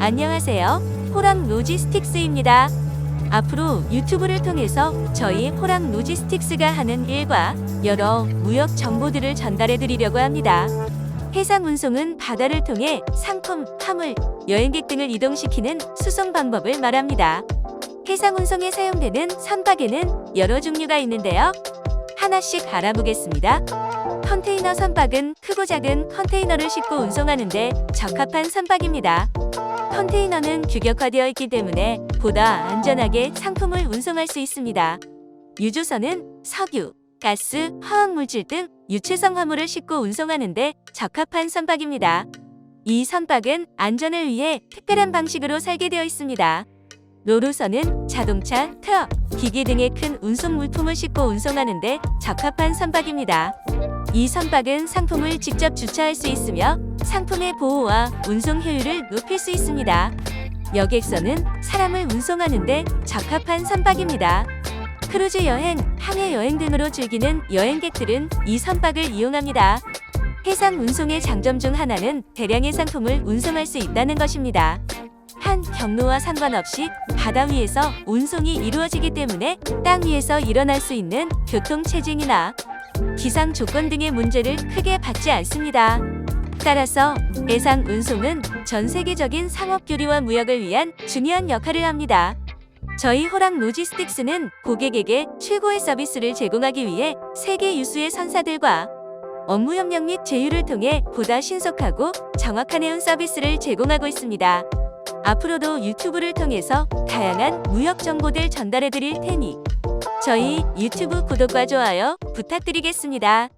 안녕하세요. 호랑 로지스틱스입니다. 앞으로 유튜브를 통해서 저희 호랑 로지스틱스가 하는 일과 여러 무역 정보들을 전달해 드리려고 합니다. 해상 운송은 바다를 통해 상품, 화물, 여행객 등을 이동시키는 수송 방법을 말합니다. 해상 운송에 사용되는 선박에는 여러 종류가 있는데요. 하나씩 알아보겠습니다. 컨테이너 선박은 크고 작은 컨테이너를 싣고 운송하는데 적합한 선박입니다. 컨테이너는 규격화되어 있기 때문에 보다 안전하게 상품을 운송할 수 있습니다. 유조선은 석유, 가스, 화학물질 등 유체성 화물을 싣고 운송하는데 적합한 선박입니다. 이 선박은 안전을 위해 특별한 방식으로 설계되어 있습니다. 로로선은 자동차, 트럭, 기기 등의 큰 운송 물품을 싣고 운송하는데 적합한 선박입니다. 이 선박은 상품을 직접 주차할 수 있으며 상품의 보호와 운송 효율을 높일 수 있습니다. 여객선은 사람을 운송하는데 적합한 선박입니다. 크루즈 여행, 항해 여행 등으로 즐기는 여행객들은 이 선박을 이용합니다. 해상 운송의 장점 중 하나는 대량의 상품을 운송할 수 있다는 것입니다. 한 경로와 상관없이 바다 위에서 운송이 이루어지기 때문에 땅 위에서 일어날 수 있는 교통 체증이나 기상 조건 등의 문제를 크게 받지 않습니다. 따라서 해상 운송은 전 세계적인 상업 교류와 무역을 위한 중요한 역할을 합니다. 저희 호랑 로지스틱스는 고객에게 최고의 서비스를 제공하기 위해 세계 유수의 선사들과 업무 협력 및 제휴를 통해 보다 신속하고 정확한 해운 서비스를 제공하고 있습니다. 앞으로도 유튜브를 통해서 다양한 무역 정보들 전달해 드릴 테니 저희 유튜브 구독과 좋아요 부탁드리겠습니다.